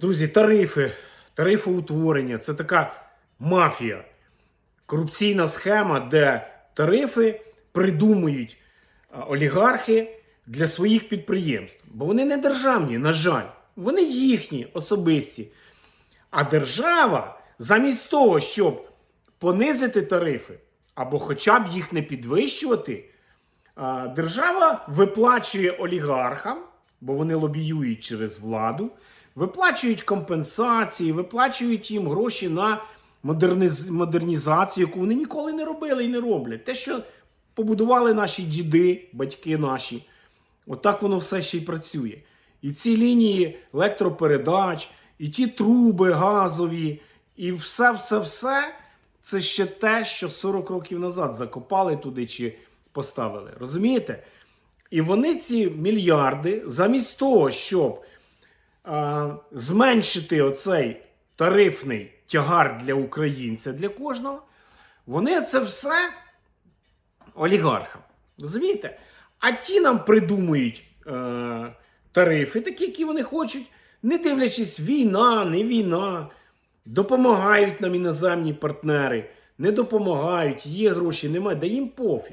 Друзі, тарифи, тарифоутворення це така мафія, корупційна схема, де тарифи придумують олігархи для своїх підприємств. Бо вони не державні, на жаль, вони їхні особисті. А держава, замість того, щоб понизити тарифи або хоча б їх не підвищувати, держава виплачує олігархам, бо вони лобіюють через владу, виплачують компенсації, виплачують їм гроші на модерниз... модернізацію, яку вони ніколи не робили і не роблять. Те, що побудували наші діди, батьки наші, отак воно все ще й працює. І ці лінії електропередач, і ті труби газові, і все-все-все це ще те, що 40 років назад закопали туди чи поставили. Розумієте? І вони ці мільярди, замість того, щоб а, зменшити оцей тарифний тягар для українця, для кожного, вони це все олігархам. Розумієте? А ті нам придумують е, тарифи, такі, які вони хочуть, не дивлячись, війна, не війна, допомагають нам іноземні партнери, не допомагають, є гроші, немає, да їм пофіг.